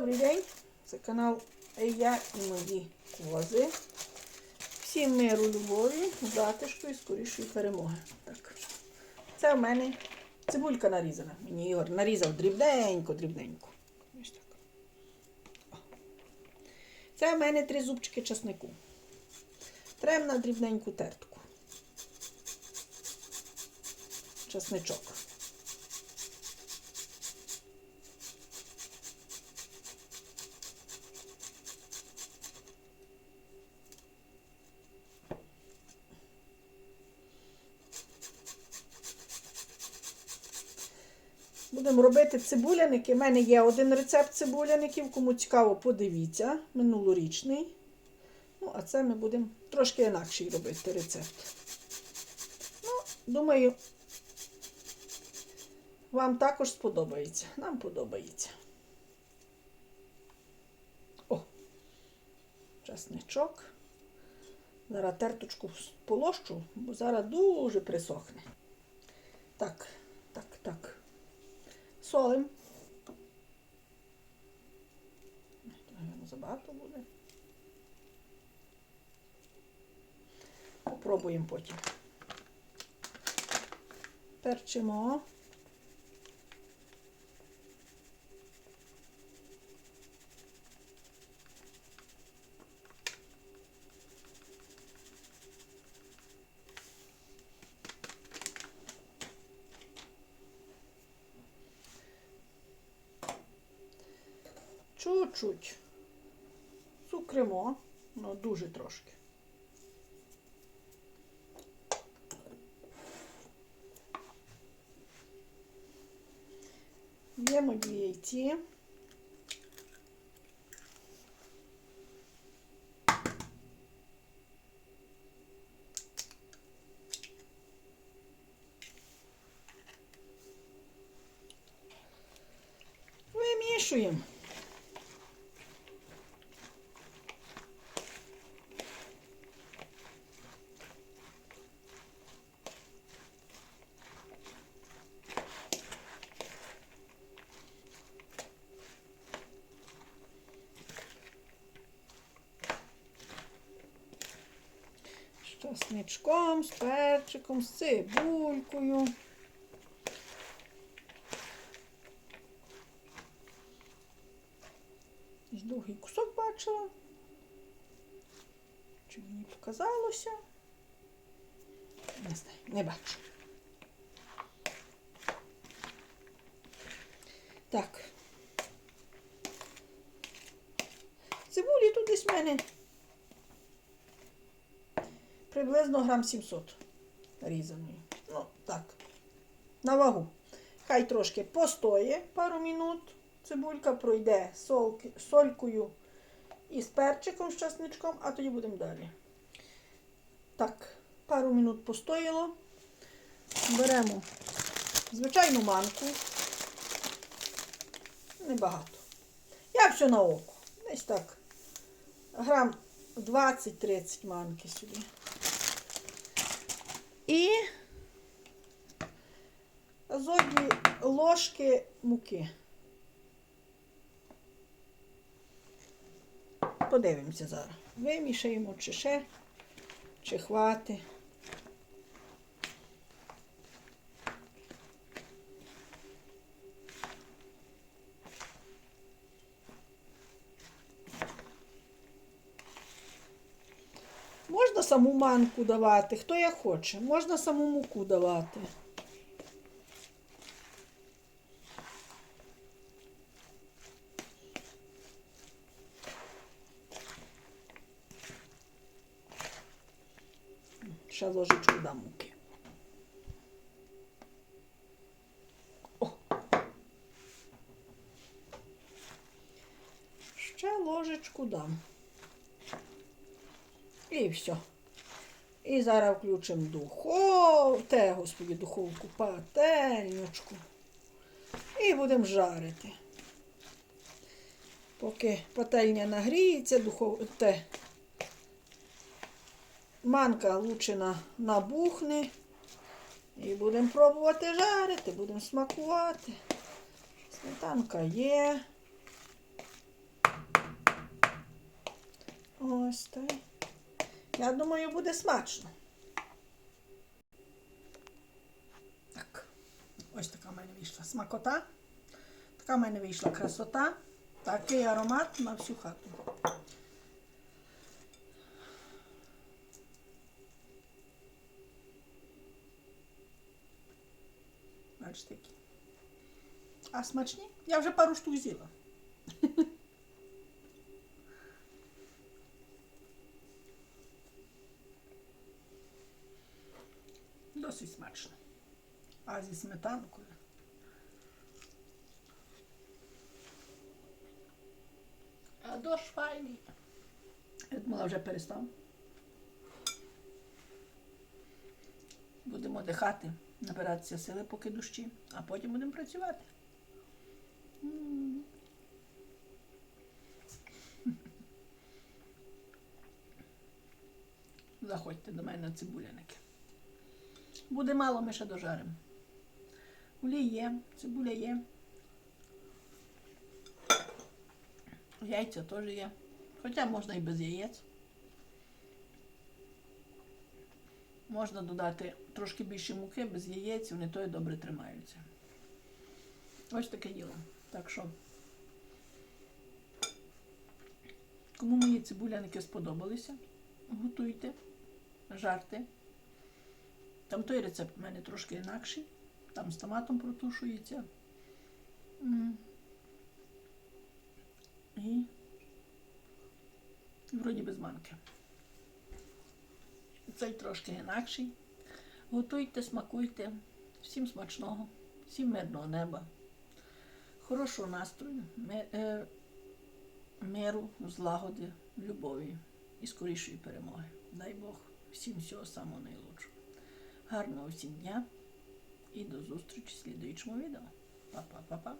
Добрий день! Це канал Я і мої кози. Всім миру, любові, затишку і скорішої перемоги. Так. Це в мене цибулька нарізана. Мені Ігор нарізав дрібненько, дрібненько. Ось так. Це в мене три зубчики часнику. Трем на дрібненьку тертку. Часничок. Будемо робити цибуляники. У мене є один рецепт цибуляників. Кому цікаво, подивіться. Минулорічний. Ну, а це ми будемо трошки інакший робити рецепт. Ну, думаю, вам також сподобається. Нам подобається. О! Часничок. Зараз терточку полощу, бо зараз дуже присохне. Так, так, так. Солим. Забагато буде. Попробуємо потім. Перчимо. Чуть-чуть. Цукримо, ну дуже трошки. Б'ємо дві яйці. Вимішуємо. З з перчиком, з цибулькою. Ось Довгий кусок бачила. Чи мені показалося? Не знаю, не бачу. Так. Цибулі тут десь в мене приблизно грам 700 різаної. Ну, так, на вагу. Хай трошки постоє пару минут. Цибулька пройде солки, солькою і з перчиком, з часничком, а тоді будемо далі. Так, пару минут постояло. Беремо звичайну манку. Небагато. Я все на око. Десь так. Грам 20-30 манки сюди. І зобі ложки муки. Подивимося зараз. Вимішаємо, чи ще, чи хвати. Можна саму манку давати, хто як хоче. Можна саму муку давати. Ще ложечку дам муки. О. Ще ложечку дам. І все. І зараз включимо духов, те, господі, духовку, пательнючку. І будемо жарити. Поки пательня нагріється, духов... те, манка лучина набухне. І будемо пробувати жарити, будемо смакувати. Сметанка є. Ось так. Я думаю, буде смачно. Так. Ось така в мене вийшла смакота. Така в мене вийшла красота. Такий аромат на всю хату. Бачите. А смачні? Я вже пару штук з'їла. Досить смачно. А зі сметанкою. А дощ файний. Я думала, вже перестав. Будемо дихати, набиратися сили, поки дощі, а потім будемо працювати. Заходьте до мене на цибуляники. Буде мало, ми ще дожаримо. Олій є, цибуля є. Яйця теж є. Хоча можна і без яєць. Можна додати трошки більше муки без яєць, вони то і добре тримаються. Ось таке діло. Так що, кому мої цибуляники сподобалися, готуйте, жарте. Там той рецепт у мене трошки інакший. Там з томатом протушується. І вроді без манки. Цей трошки інакший. Готуйте, смакуйте. Всім смачного, всім мирного неба, хорошого настрою, е, миру, злагоди, любові і скорішої перемоги. Дай Бог всім всього самого найлучшого. Гарного всім дня і до зустрічі в слідуючому відео. Па-па-па-па.